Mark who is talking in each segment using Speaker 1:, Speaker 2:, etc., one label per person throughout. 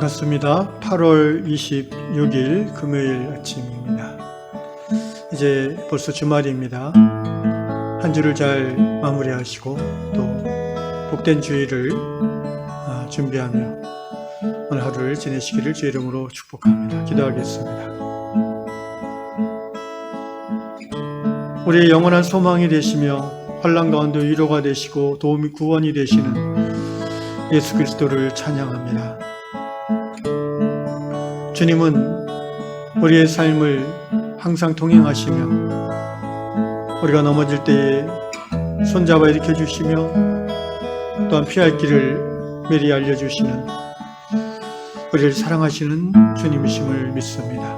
Speaker 1: 반갑습니다. 8월 26일 금요일 아침입니다. 이제 벌써 주말입니다. 한 주를 잘 마무리하시고 또 복된 주일을 아, 준비하며 오늘 하루를 지내시기를 주 이름으로 축복합니다. 기도하겠습니다. 우리의 영원한 소망이 되시며 환란 가운데 위로가 되시고 도움이 구원이 되시는 예수 그리스도를 찬양합니다. 주님은 우리의 삶을 항상 동행하시며 우리가 넘어질 때에 손잡아 일으켜 주시며 또한 피할 길을 미리 알려주시는 우리를 사랑하시는 주님이심을 믿습니다.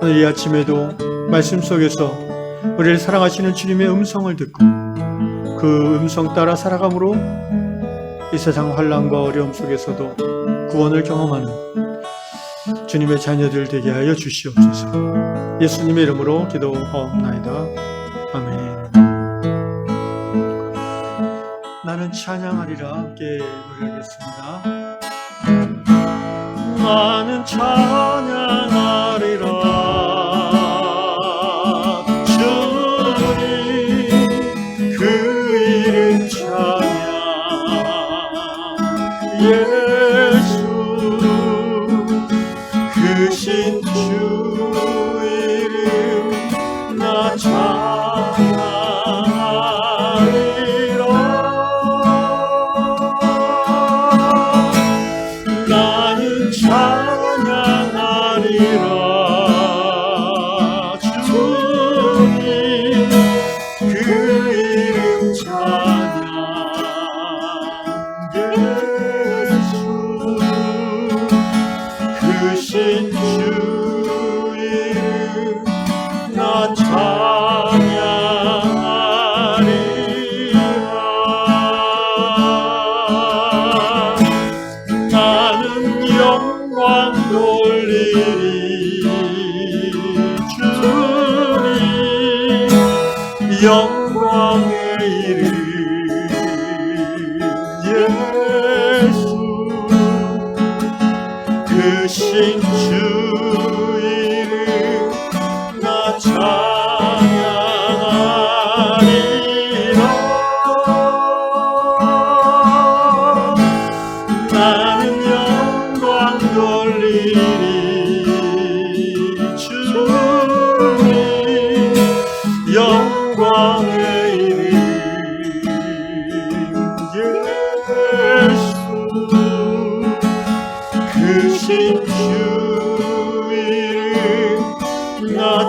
Speaker 1: 오늘 이 아침에도 말씀 속에서 우리를 사랑하시는 주님의 음성을 듣고 그 음성 따라 살아감으로 이 세상 환란과 어려움 속에서도 구원을 경험하는 주님의 자녀들 되게 하여 주시옵소서. 예수님의 이름으로 기도하옵나이다. 아멘. 나는 찬양하리라 함께 노래하겠습니다. 나는 찬양하리라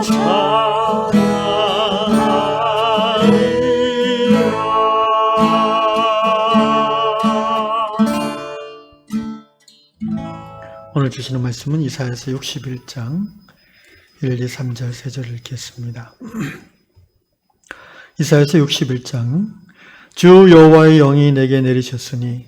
Speaker 1: 찬양하리라 오늘 주시는 말씀은 이사야서 61장 1, 2, 3절, 3절을 읽겠습니다. 이사야서 61장 주 여호와의 영이 내게 내리셨으니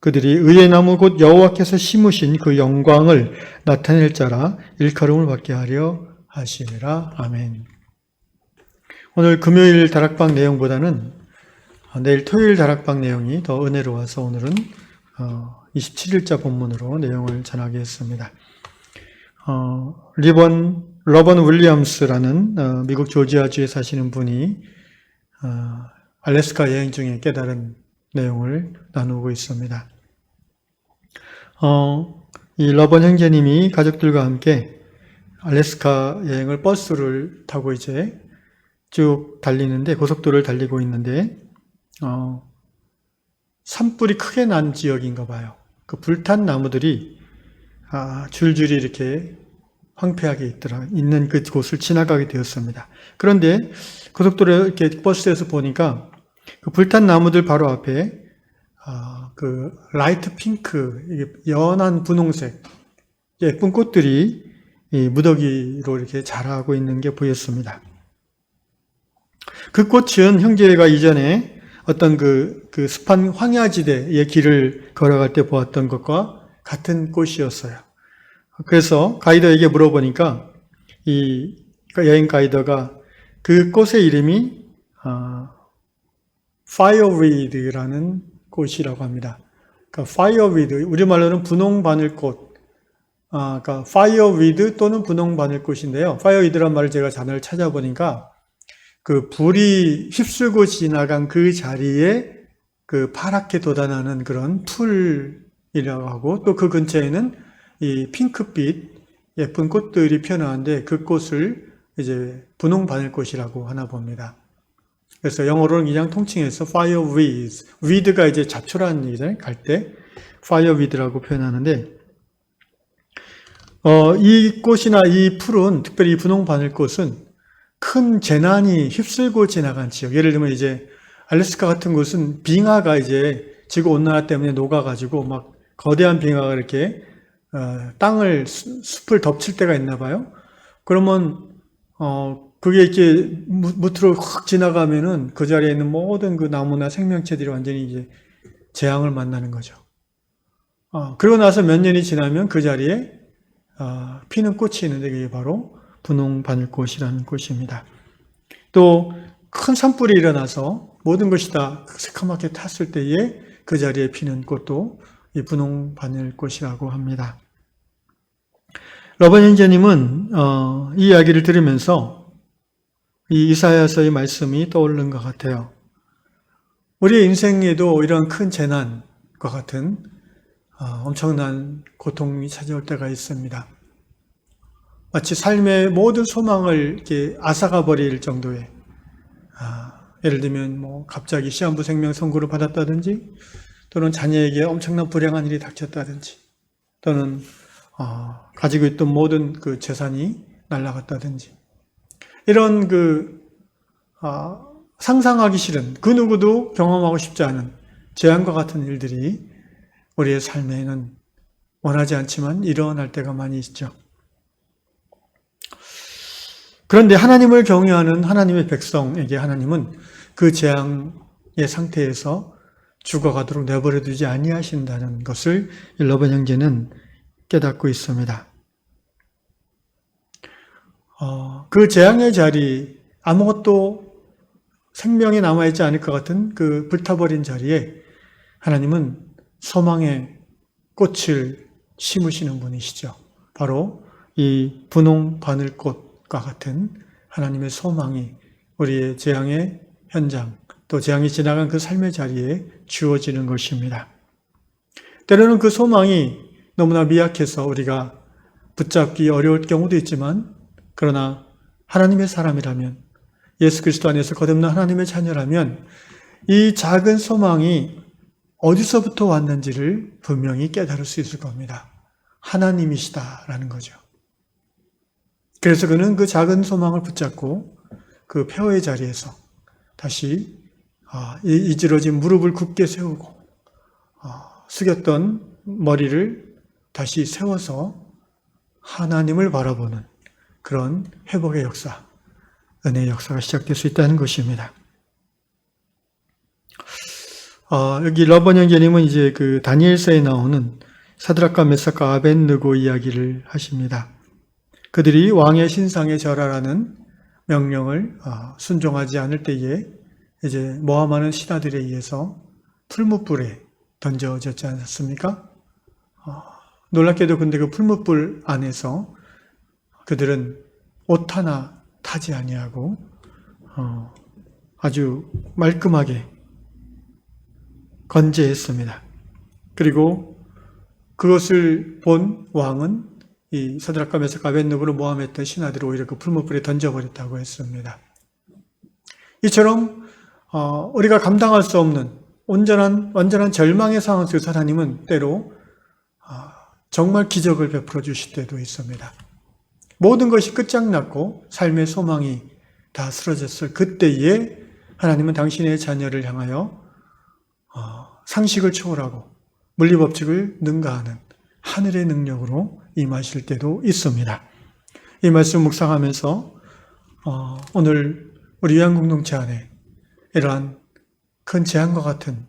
Speaker 1: 그들이 의의 나무 곧 여호와께서 심으신 그 영광을 나타낼 자라 일컬음을 받게 하려 하시니라 아멘. 오늘 금요일 다락방 내용보다는 내일 토요일 다락방 내용이 더 은혜로워서 오늘은 27일자 본문으로 내용을 전하겠습니다. 어, 리번 러번 윌리엄스라는 어, 미국 조지아주에 사시는 분이 어, 알래스카 여행 중에 깨달은 내용을 나누고 있습니다. 어, 이 러번 형제님이 가족들과 함께 알래스카 여행을 버스를 타고 이제 쭉 달리는데 고속도로를 달리고 있는데 어, 산불이 크게 난 지역인가 봐요. 그 불탄 나무들이 아, 줄줄이 이렇게 황폐하게 있더라 있는 그 곳을 지나가게 되었습니다. 그런데 고속도로 이렇게 버스에서 보니까 그 불탄 나무들 바로 앞에 아, 그 라이트 핑크, 연한 분홍색 예쁜 꽃들이 이 무더기로 이렇게 자라고 있는 게 보였습니다. 그 꽃은 형제가 이전에 어떤 그, 그 습한 황야지대의 길을 걸어갈 때 보았던 것과 같은 꽃이었어요. 그래서 가이더에게 물어보니까 이 여행 가이더가 그 꽃의 이름이 어, fireweed라는 꽃이라고 합니다. 그러니까 fireweed, 우리말로는 분홍 바늘꽃, 아, 그러니까 fireweed 또는 분홍 바늘꽃인데요. fireweed란 말을 제가 자료를 찾아보니까 그 불이 휩쓸고 지나간 그 자리에 그 파랗게 돋아나는 그런 풀이라고 하고 또 그 근처에는 이 핑크빛 예쁜 꽃들이 피어나는데 그 꽃을 이제 분홍 바늘꽃이라고 하나 봅니다. 그래서 영어로는 그냥 통칭해서 fireweeds, weed가 이제 잡초라는 얘기잖아요. 갈 때 fireweed라고 표현하는데 어, 이 꽃이나 이 풀은 특별히 이 분홍 바늘꽃은 큰 재난이 휩쓸고 지나간 지역. 예를 들면 이제 알래스카 같은 곳은 빙하가 이제 지구 온난화 때문에 녹아가지고 막 거대한 빙하가 이렇게 어, 땅을 수- 숲을 덮칠 때가 있나 봐요. 그러면 어 그게 이렇게 무- 무트로 확 지나가면은 그 자리에 있는 모든 그 나무나 생명체들이 완전히 이제 재앙을 만나는 거죠. 어, 그러고 나서 몇 년이 지나면 그 자리에 어, 피는 꽃이 있는데 그게 바로 분홍 바늘꽃이라는 꽃입니다. 또 큰 산불이 일어나서 모든 것이 다 새카맣게 탔을 때에 그 자리에 피는 꽃도 이 분홍 바늘꽃이라고 합니다. 러번 형제님은 어, 이 이야기를 들으면서 이 이사야서의 말씀이 떠오르는 것 같아요. 우리의 인생에도 이런 큰 재난과 같은 어, 엄청난 고통이 찾아올 때가 있습니다. 마치 삶의 모든 소망을 이렇게 앗아가 버릴 정도의 아, 예를 들면 뭐 갑자기 시한부 생명 선고를 받았다든지 또는 자녀에게 엄청난 불행한 일이 닥쳤다든지 또는 어, 가지고 있던 모든 그 재산이 날아갔다든지 이런 그 아, 상상하기 싫은 그 누구도 경험하고 싶지 않은 재앙과 같은 일들이 우리의 삶에는 원하지 않지만 일어날 때가 많이 있죠. 그런데 하나님을 경외하는 하나님의 백성에게 하나님은 그 재앙의 상태에서 죽어가도록 내버려 두지 아니하신다는 것을 러번 형제는 깨닫고 있습니다. 어, 그 재앙의 자리 아무것도 생명이 남아있지 않을 것 같은 그 불타버린 자리에 하나님은 소망의 꽃을 심으시는 분이시죠. 바로 이 분홍 바늘꽃과 같은 하나님의 소망이 우리의 재앙의 현장, 또 재앙이 지나간 그 삶의 자리에 주어지는 것입니다. 때로는 그 소망이 너무나 미약해서 우리가 붙잡기 어려울 경우도 있지만, 그러나 하나님의 사람이라면, 예수 그리스도 안에서 거듭난 하나님의 자녀라면, 이 작은 소망이 어디서부터 왔는지를 분명히 깨달을 수 있을 겁니다. 하나님이시다라는 거죠. 그래서 그는 그 작은 소망을 붙잡고 그 폐허의 자리에서 다시 아, 이 이지러진 무릎을 굳게 세우고 아, 숙였던 머리를 다시 세워서 하나님을 바라보는 그런 회복의 역사, 은혜의 역사가 시작될 수 있다는 것입니다. 어, 여기 러번 형제님은 이제 그 다니엘서에 나오는 사드락과 메사카 아벤느고 이야기를 하십니다. 그들이 왕의 신상에 절하라는 명령을 어, 순종하지 않을 때에 이제 모함하는 신하들에 의해서 풀무불에 던져졌지 않았습니까? 어, 놀랍게도 근데 그 풀무불 안에서 그들은 옷 하나 타지 아니하고 어, 아주 말끔하게 건재했습니다. 그리고 그것을 본 왕은 이 사드락과 메삭과 아벤느고를 모함했던 신하들을 오히려 그 풀무불에 던져버렸다고 했습니다. 이처럼 어, 우리가 감당할 수 없는 온전한 완전한 절망의 상황 속에서 하나님은 때로 어, 정말 기적을 베풀어 주실 때도 있습니다. 모든 것이 끝장났고 삶의 소망이 다 쓰러졌을 그때에 하나님은 당신의 자녀를 향하여 어, 상식을 초월하고 물리법칙을 능가하는 하늘의 능력으로 임하실 때도 있습니다. 이 말씀 묵상하면서 어, 오늘 우리 위안 공동체 안에 이러한 큰 재앙과 같은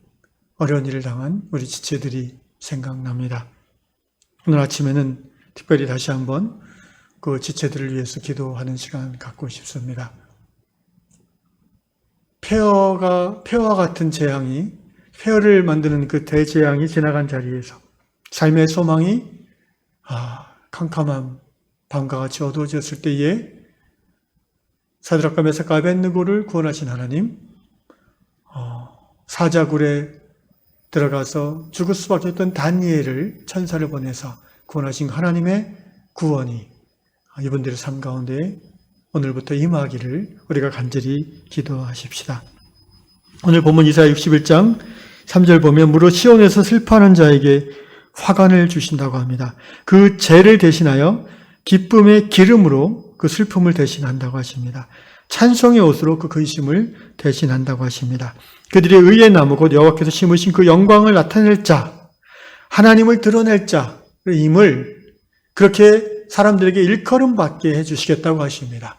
Speaker 1: 어려운 일을 당한 우리 지체들이 생각납니다. 오늘 아침에는 특별히 다시 한번 그 지체들을 위해서 기도하는 시간 갖고 싶습니다. 폐허가 폐허와 같은 재앙이 폐허를 만드는 그 대재앙이 지나간 자리에서 삶의 소망이 아, 캄캄한 밤과 같이 어두워졌을 때에 사드락과 메사카 아벤느고를 구원하신 하나님 어, 사자굴에 들어가서 죽을 수밖에 없던 다니엘을 천사를 보내서 구원하신 하나님의 구원이 이분들의 삶 가운데 오늘부터 임하기를 우리가 간절히 기도하십시다. 오늘 본문 이사야 61장 3절 보면 무릇 시온에서 슬퍼하는 자에게 화관을 주신다고 합니다. 그 죄를 대신하여 기쁨의 기름으로 그 슬픔을 대신한다고 하십니다. 찬송의 옷으로 그 근심을 대신한다고 하십니다. 그들이 의의 나무 곧 여호와께서 심으신 그 영광을 나타낼 자, 하나님을 드러낼 자임을 그렇게 사람들에게 일컬음 받게 해주시겠다고 하십니다.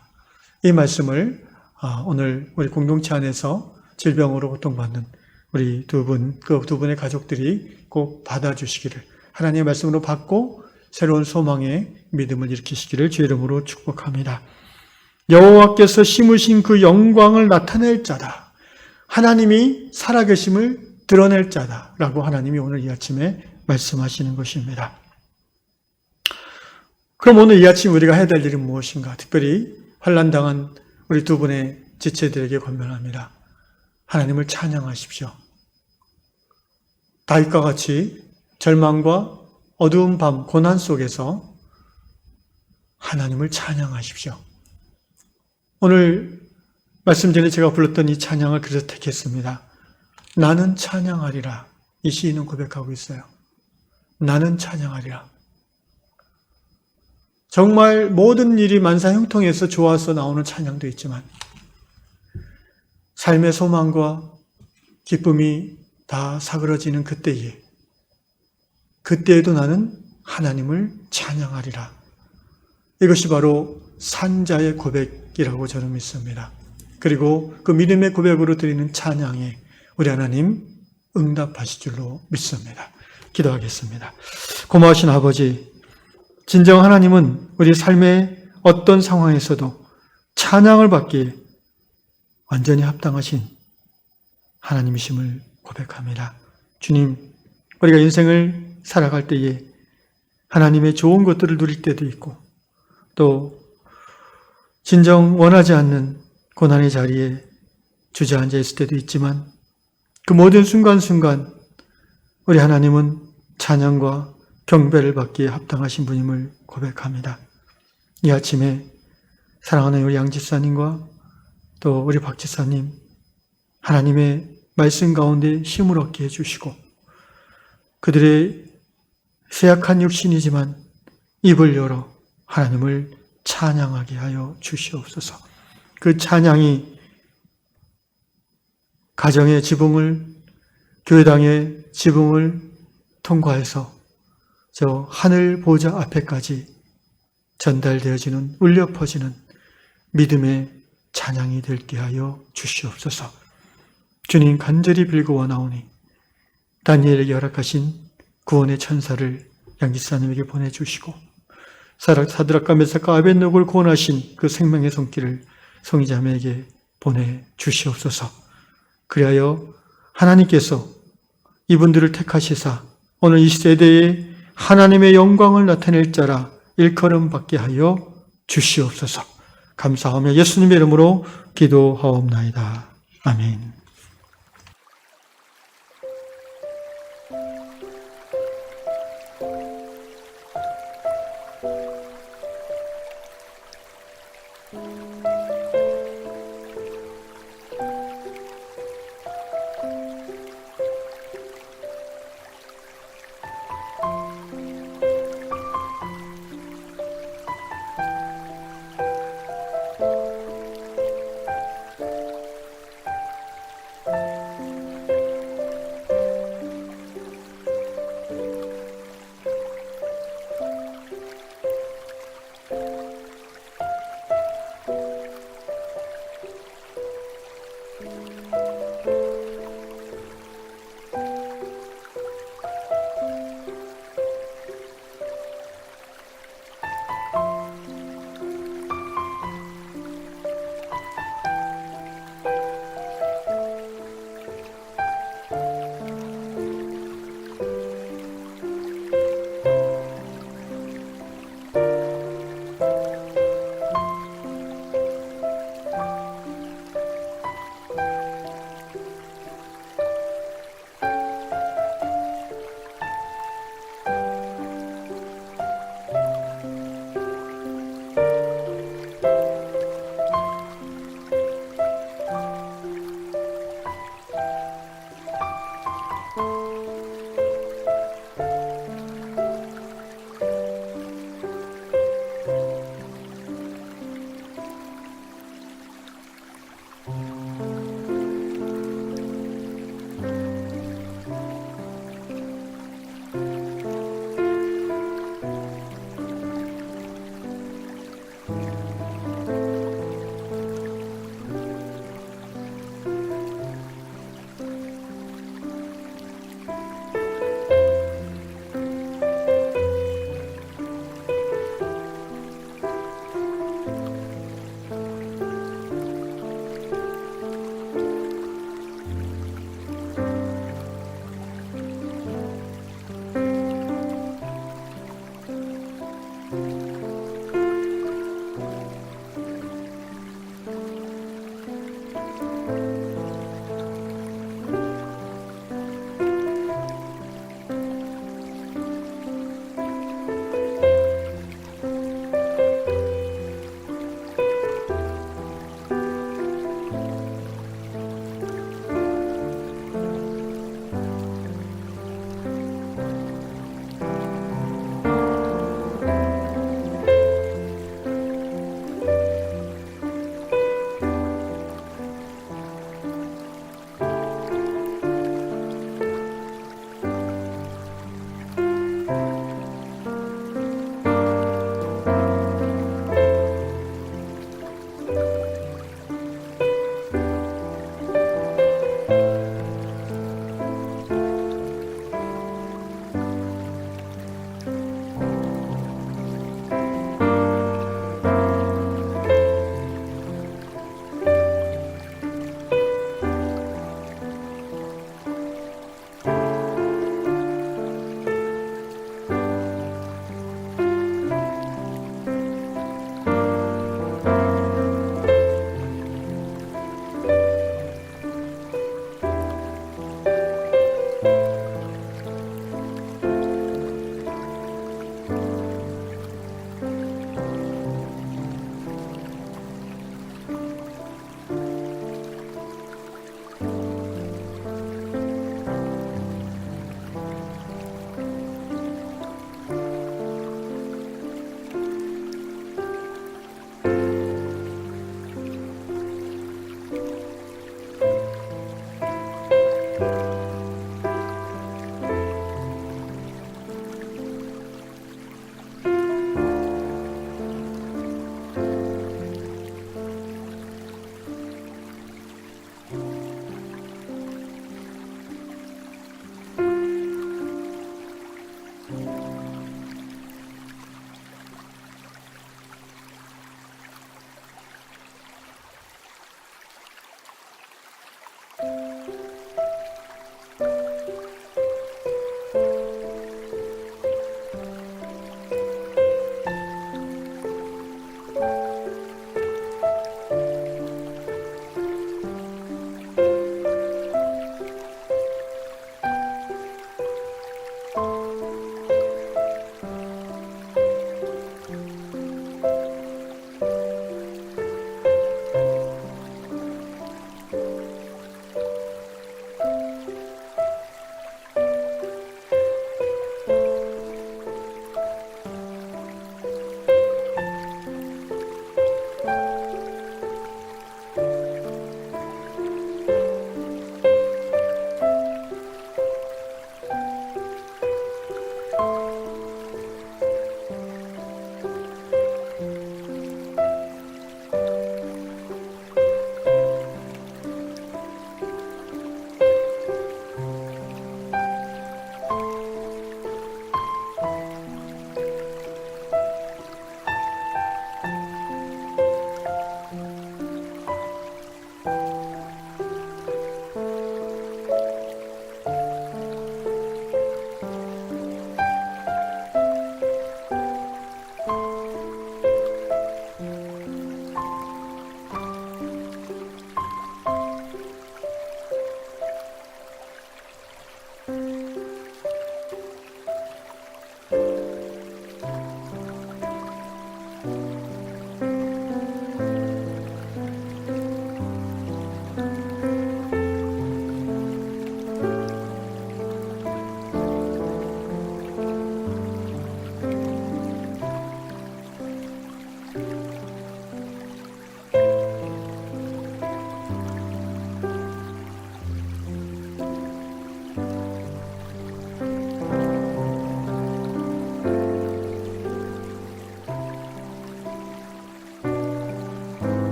Speaker 1: 이 말씀을 아, 오늘 우리 공동체 안에서 질병으로 고통받는 우리 두 분, 그 두 분의 가족들이 꼭 받아주시기를 하나님의 말씀으로 받고 새로운 소망의 믿음을 일으키시기를 주의 이름으로 축복합니다. 여호와께서 심으신 그 영광을 나타낼 자다. 하나님이 살아계심을 드러낼 자다라고 하나님이 오늘 이 아침에 말씀하시는 것입니다. 그럼 오늘 이 아침 우리가 해야 될 일은 무엇인가? 특별히 환란당한 우리 두 분의 지체들에게 권면합니다. 하나님을 찬양하십시오. 다윗과 같이 절망과 어두운 밤, 고난 속에서 하나님을 찬양하십시오. 오늘 말씀 전에 제가 불렀던 이 찬양을 그래서 택했습니다. 나는 찬양하리라. 이 시인은 고백하고 있어요. 나는 찬양하리라. 정말 모든 일이 만사 형통해서 좋아서 나오는 찬양도 있지만 삶의 소망과 기쁨이 다 사그러지는 그때에 그때에도 나는 하나님을 찬양하리라. 이것이 바로 산자의 고백이라고 저는 믿습니다. 그리고 그 믿음의 고백으로 드리는 찬양에 우리 하나님 응답하실 줄로 믿습니다. 기도하겠습니다. 고마우신 아버지, 진정 하나님은 우리 삶의 어떤 상황에서도 찬양을 받기에 완전히 합당하신 하나님이심을 고백합니다. 주님, 우리가 인생을 살아갈 때에 하나님의 좋은 것들을 누릴 때도 있고 또 진정 원하지 않는 고난의 자리에 주저앉아 있을 때도 있지만 그 모든 순간순간 우리 하나님은 찬양과 경배를 받기에 합당하신 분임을 고백합니다. 이 아침에 사랑하는 우리 양 집사님과 또 우리 박 집사님 하나님의 말씀 가운데 힘을 얻게 해주시고 그들의 쇠약한 육신이지만 입을 열어 하나님을 찬양하게 하여 주시옵소서. 그 찬양이 가정의 지붕을 교회당의 지붕을 통과해서 저 하늘 보좌 앞에까지 전달되어지는 울려 퍼지는 믿음의 찬양이 될게 하여 주시옵소서. 주님 간절히 빌고 원하오니 다니엘에게 허락하신 구원의 천사를 양기사님에게 보내주시고 사드락과 메사카 아벤노를 구원하신 그 생명의 손길을 성의자매에게 보내주시옵소서. 그리하여 하나님께서 이분들을 택하시사 오늘 이 세대에 하나님의 영광을 나타낼 자라 일컬음 받게 하여 주시옵소서. 감사하며 예수님의 이름으로 기도하옵나이다. 아멘.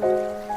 Speaker 1: Thank you.